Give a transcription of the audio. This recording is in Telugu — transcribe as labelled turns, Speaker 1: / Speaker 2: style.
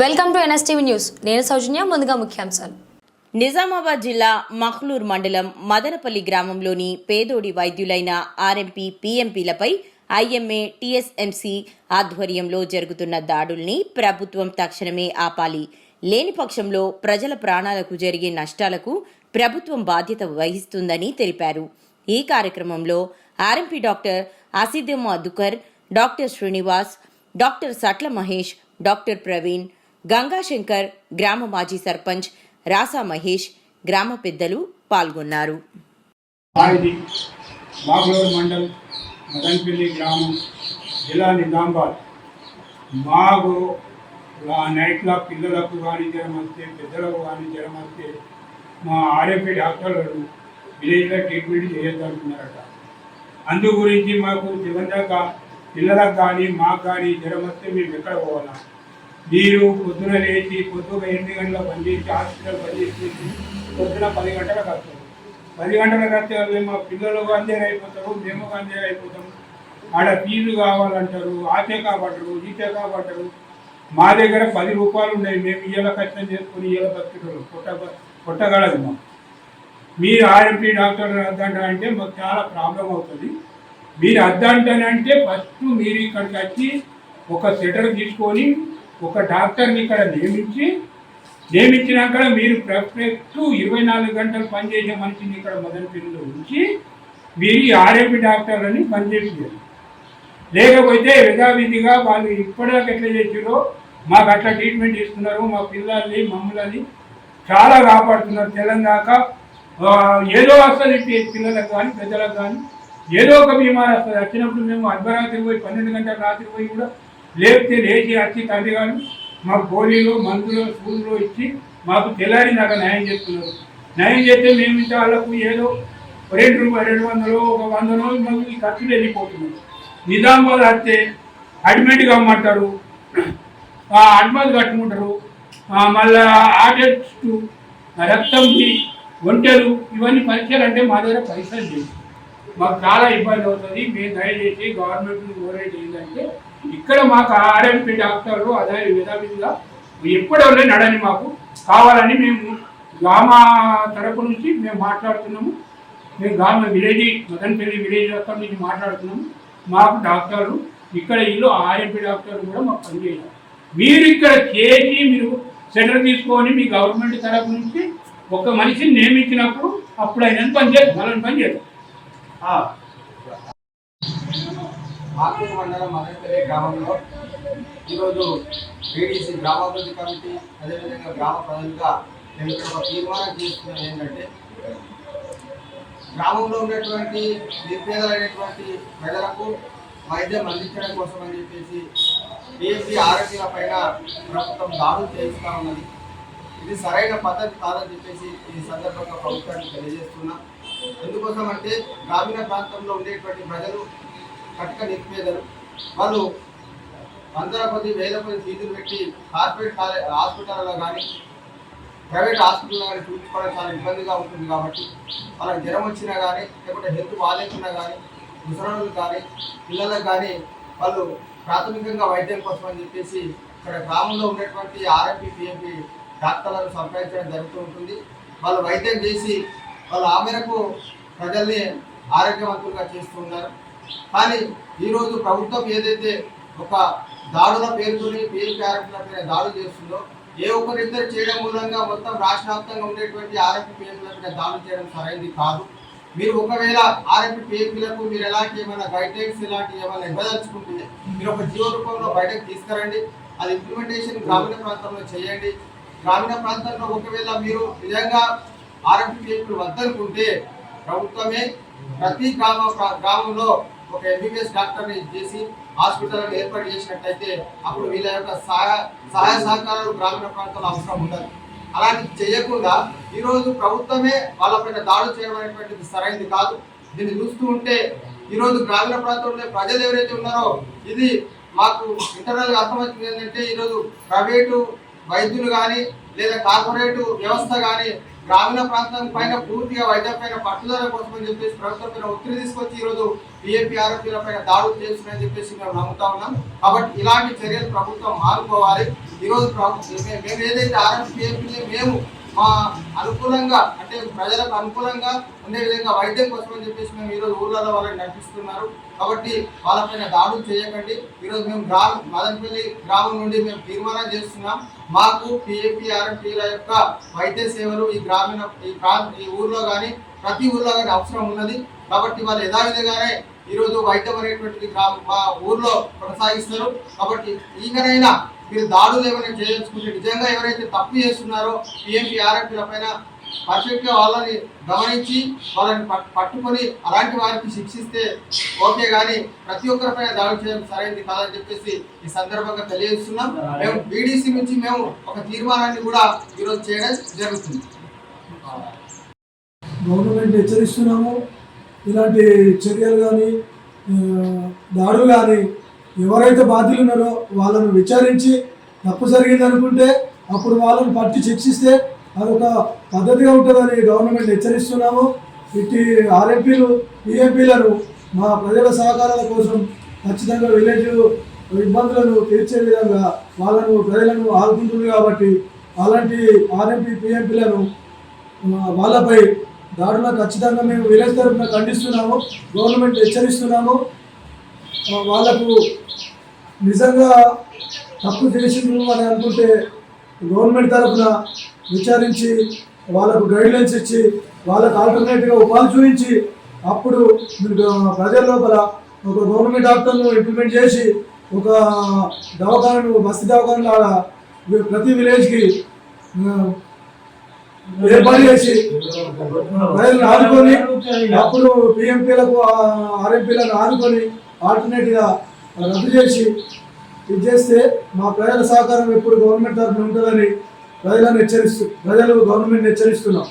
Speaker 1: Welcome to NSTV news. నేను సౌజన్య ముందుగా ముఖ్యాంశాలు.
Speaker 2: నిజామాబాద్ జిల్లా మహ్లూర్ మండలం మదనపల్లి గ్రామంలోని పేదోడి వైద్యులైన ఆర్ఎంపీ పీఎంపీలపై ఐఎంఏ టీఎస్ఎంసీ ఆధ్వర్యంలో జరుగుతున్న దాడుల్ని ప్రభుత్వం తక్షణమే ఆపాలి. లేని పక్షంలో ప్రజల ప్రాణాలకు జరిగే నష్టాలకు ప్రభుత్వం బాధ్యత వహిస్తుందని తెలిపారు. ఈ కార్యక్రమంలో ఆర్ఎంపీ డాక్టర్ ఆసిదెమ్ అదుకర్ doctor Srinivas doctor Satla Mahesh doctor Praveen Gangashankar గ్రామ మాజీ సర్పంచ్ రాసా మహేష్ గ్రామ పెద్దలు పాల్గొన్నారు.
Speaker 3: మండల్ మదన్పల్లి గ్రామం జిల్లా నిజామాబాద్. మాకు ఆ నైట్లో పిల్లలకు కానీ జ్వరం వస్తే పెద్దలకు కానీ జ్వరం వస్తే మా ఆర్ఎంపీ డాక్టర్లు విలేజ్లో ట్రీట్మెంట్ చేయొద్దనుకున్నారట. అందు గురించి మాకు చివరిదాకా పిల్లలకు కానీ మాకు కానీ జ్వరం వస్తే మేము ఎక్కడ పోవాలా? మీరు పొద్దున లేచి పొద్దున ఎనిమిది గంటలకు పనిచేసి హాస్పిటల్ పనిచేసి పొద్దున పది గంటలకు వస్తారు. పది గంటలకు వస్తే వాళ్ళు మా పిల్లలు అంజేర్ అయిపోతారు మేము అంజేర్ అయిపోతాం. ఆడ ఫీజు కావాలంటారు ఆచే కాబట్టరు ఈచే కాబట్టరు పట్టరు మా దగ్గర పది రూపాయలు ఉన్నాయి మేము ఇయ్యాల కష్టం చేసుకుని ఇయ్యాల బతుకుతారు పుట్ట పుట్టగలదు మా మీరు ఆర్ఎంపీ డాక్టర్ అద్దంట అంటే మాకు చాలా ప్రాబ్లం అవుతుంది. మీరు అద్దంటానంటే ఫస్ట్ మీరు ఇక్కడికి వచ్చి ఒక సెటర్ తీసుకొని ఒక డాక్టర్ని ఇక్కడ నియమించి నియమించినాక మీరు పర్ఫెక్ట్ ఇరవై నాలుగు గంటలు పనిచేసే మనిషిని ఇక్కడ మొదటి పిల్లలు ఉంచి మీరు ఆర్ఏపీ డాక్టర్లని పనిచేపించారు లేకపోతే యథావిధిగా వాళ్ళు ఇప్పటిదాకా ఎట్లా చేసారో మాకు అట్లా ట్రీట్మెంట్ ఇస్తున్నారు మా పిల్లల్ని మమ్మల్ని చాలా కాపాడుతున్నారు. తెలంగాణ ఏదో వస్తుంది పిల్లలకు కానీ పెద్దలకు కానీ ఏదో ఒక బీమార్ వస్తుంది. వచ్చినప్పుడు మేము అర్ధరాత్రి పోయి పన్నెండు గంటల రాత్రి పోయి కూడా లేపితే లేచి వచ్చి తండ్రి కానీ మాకు గోళీలు మందులు సూదులు ఇచ్చి మాకు తెల్లారి నాకు న్యాయం చేస్తున్నారు. న్యాయం చేస్తే మేము ఇంత వాళ్ళకు ఏదో రెండు రూపాయలు రెండు వందలు ఒక వందలో మాకు ఈ ఖర్చులు వెళ్ళిపోతున్నాయి. నిజామాబాద్ వస్తే అడ్మిట్ కమ్మంటారు అడ్వాన్స్ కట్టుకుంటారు మళ్ళా ఆటెస్ట్ రక్తం ఒంటెలు ఇవన్నీ పరీక్షలు అంటే మా దగ్గర పైసలు లేవు. మాకు చాలా ఇబ్బంది అవుతుంది. మేము దయచేసి గవర్నమెంట్ కోరేది ఏంటంటే ఇక్కడ మాకు ఆర్ఎంపీ డాక్టర్లు అదే విధావిధిగా ఎప్పుడో నడని మాకు. కావాలని మేము గ్రామ తరపు నుంచి మేము మాట్లాడుతున్నాము. మేము గ్రామ విలేజ్ మదన్పల్లి విలేజ్ అక్కడ నుంచి మాట్లాడుతున్నాము. మాకు డాక్టర్లు ఇక్కడ ఇల్లు ఆర్ఎంపీ డాక్టర్లు కూడా మాకు పనిచేయాలి మీరు ఇక్కడ చేసి మీరు సెంటర్ తీసుకొని మీ గవర్నమెంట్ తరపు నుంచి ఒక మనిషిని నియమించినప్పుడు అప్పుడు ఆయన పని వాళ్ళని పని చేస్తాం
Speaker 4: ఆకూరు మండలం మదనపల్లి గ్రామంలో ఈరోజు బీడీసీ గ్రామాభివృద్ధి కమిటీ అదేవిధంగా గ్రామ ప్రజలుగా మేము ఇక్కడ ఒక తీర్మానం తీసుకున్నది ఏంటంటే గ్రామంలో ఉన్నటువంటి నిర్పేదలైనటువంటి ప్రజలకు వైద్యం అందించడం కోసం అని చెప్పేసి పిఎస్సి ఆరోగ్యాల పైన ప్రభుత్వం దాడులు చేయిస్తూ ఉన్నది. ఇది సరైన పద్ధతి కాదని చెప్పేసి ఈ సందర్భంగా ప్రభుత్వానికి తెలియజేస్తున్నా. ఎందుకోసం అంటే గ్రామీణ ప్రాంతంలో ఉండేటువంటి ప్రజలు కట్టుక నిరుపేదలు వాళ్ళు వందల కొద్ది వేల కొద్ది ఫీజులు పెట్టి కార్పొరేట్ కాలే- హాస్పిటల్లో కానీ ప్రైవేట్ హాస్పిటల్లో కానీ చూపించుకోవడం చాలా ఇబ్బందిగా ఉంటుంది కాబట్టి వాళ్ళకి జ్వరం వచ్చినా కానీ లేకుంటే హెల్త్ బాగాలేకున్నా కానీ ముసలోళ్ళకి కానీ పిల్లలకు కానీ వాళ్ళు ప్రాథమికంగా వైద్యం కోసం అని చెప్పేసి ఇక్కడ గ్రామంలో ఉన్నటువంటి ఆర్ఎంపీ పిఎంపీ డాక్టర్లను సంప్రదించడం జరుగుతూ ఉంటుంది. వాళ్ళు వైద్యం చేసి వాళ్ళు ఆ మేరకు ప్రజల్ని ఆరోగ్యవంతులుగా చేస్తూ ఉన్నారు. కానీ ఈరోజు ప్రభుత్వం ఏదైతే ఒక దాడుల పేరుతోని పిఎంపీ ఆరోగ్యాల పైన దాడులు చేస్తుందో ఏ ఒక్కరిద్దరు చేయడం మూలంగా మొత్తం రాష్ట్ర వ్యాప్తంగా ఉండేటువంటి ఆర్ఎంపీ పిఎంపీల పైన దాడులు చేయడం సరైనది కాదు. మీరు ఒకవేళ ఆర్ఎంపీ పేరులకు మీరు ఎలాంటి ఏమైనా గైడ్లైన్స్ ఇలాంటి ఏమైనా ఇవ్వదలుచుకుంటే మీరు ఒక జీవో రూపంలో బయటకు తీసుకురండి. అది ఇంప్లిమెంటేషన్ గ్రామీణ ప్రాంతంలో చేయండి. గ్రామీణ ప్రాంతంలో ఒకవేళ మీరు నిజంగా ఆర్ఎంపీ పిఎంపీలు వద్దనుకుంటే ప్రభుత్వమే ప్రతి గ్రామ గ్రామంలో ఒక ఎంబీబీఎస్ డాక్టర్ని చేసి హాస్పిటల్ ఏర్పాటు చేసినట్టయితే అప్పుడు వీళ్ళ యొక్క సహాయ సహాయ సహకారాలు గ్రామీణ ప్రాంతాల్లో అవసరం ఉండదు. అలాంటి చేయకుండా ఈరోజు ప్రభుత్వమే వాళ్ళపైన దాడులు చేయడం అనేటువంటిది సరైనది కాదు. దీన్ని చూస్తూ ఉంటే ఈరోజు గ్రామీణ ప్రాంతంలో ప్రజలు ఎవరైతే ఉన్నారో ఇది మాకు ఇంటర్నల్గా అర్థమవుతుంది ఏంటంటే ఈరోజు ప్రైవేటు వైద్యులు కానీ లేదా కార్పొరేట్ వ్యవస్థ కానీ గ్రామీణ ప్రాంతం పైన పూర్తిగా వైద్యం పైన పట్టుదల కోసం అని చెప్పేసి ప్రభుత్వం పైన ఒత్తిడి తీసుకొచ్చి ఈరోజు పిఏపీ ఆరోపీల పైన దాడులు చేస్తున్నాయని చెప్పేసి మేము నమ్ముతా ఉన్నాం. కాబట్టి ఇలాంటి చర్యలు ప్రభుత్వం మానుకోవాలి. ఈరోజు ప్రభుత్వం మేము ఏదైతే ఆర్ఎంపీఏపీ మేము మా అనుకూలంగా అంటే ప్రజలకు అనుకూలంగా ఉండే విధంగా వైద్యం కోసం అని చెప్పేసి మేము ఈరోజు ఊర్లలో వాళ్ళని నడిపిస్తున్నారు. కాబట్టి వాళ్ళపైన దాడులు చేయకండి. ఈరోజు మేము గ్రామ మదనపల్లి గ్రామం నుండి మేము తీర్మానం చేస్తున్నాం. మాకు పిఏపిఆర్ఎంపీల యొక్క వైద్య సేవలు ఈ గ్రామీణ ఈ ప్రాంత ఈ ఊర్లో కానీ ప్రతి ఊర్లో కానీ అవసరం ఉన్నది. కాబట్టి వాళ్ళు యథావిధిగానే ఈరోజు వైద్యం అనేటువంటిది గ్రామ మా ఊర్లో కొనసాగిస్తారు. కాబట్టి ఈగనైనా మీరు దాడులు ఏమైనా చేయించుకుంటే నిజంగా ఎవరైతే తప్పు చేస్తున్నారో పిఎంపీ ఆర్ఎంపీల పైన పర్ఫెక్ట్గా వాళ్ళని గమనించి వాళ్ళని పట్టుకొని అలాంటి వారికి శిక్షిస్తే ఓకే కానీ ప్రతి ఒక్కరిపై దాడి చేయడం సరైనది కాదని చెప్పేసి ఈ సందర్భంగా తెలియజేస్తున్నాం. మేము బీడీసీ నుంచి మేము ఒక తీర్మానాన్ని కూడా ఈరోజు చేయడం జరుగుతుంది.
Speaker 5: గవర్నమెంట్ హెచ్చరిస్తున్నాము. ఇలాంటి చర్యలు కానీ దాడులు కానీ ఎవరైతే బాధ్యులు ఉన్నారో వాళ్ళను విచారించి తప్పు జరిగిందనుకుంటే అప్పుడు వాళ్ళని పట్టి శిక్షిస్తే అదొక పద్ధతిగా ఉంటుందని గవర్నమెంట్ హెచ్చరిస్తున్నాము. ఇట్టి ఆర్ఎంపీలు ఈఎంపీలను మా ప్రజల సహకారాల కోసం ఖచ్చితంగా విలేజ్ ఇబ్బందులను తీర్చే విధంగా వాళ్ళను ప్రజలను ఆదుకుంటుంది కాబట్టి అలాంటి ఆర్ఎంపీ పిఎంపీలను వాళ్ళపై దాడులను ఖచ్చితంగా మేము విలేజ్ తరఫున ఖండిస్తున్నాము. గవర్నమెంట్ హెచ్చరిస్తున్నాము. వాళ్ళకు నిజంగా తప్పు చేసిండ్రు అని అనుకుంటే గవర్నమెంట్ తరఫున విచారించి వాళ్ళకు గైడ్లైన్స్ ఇచ్చి వాళ్ళకు ఆల్టర్నేటివ్గా ఉపాధి చూపించి అప్పుడు మీరు ప్రజల లోపల ఒక గవర్నమెంట్ డాక్టర్ను ఇంప్లిమెంట్ చేసి ఒక దవాఖానను బస్తి దవాఖాన లాగా ప్రతి విలేజ్కి ఏర్పాటు చేసి ప్రజలను ఆదుకొని అప్పుడు పిఎంపీలకు ఆర్ఎంపీలను ఆదుకొని ఆల్టర్నేట్గా రద్దు చేసి ఇది చేస్తే మా ప్రజల సహకారం ఎప్పుడు గవర్నమెంట్ తరఫున ఉంటుందని ప్రజలను హెచ్చరిస్తూ ప్రజలు గవర్నమెంట్ హెచ్చరిస్తున్నాం.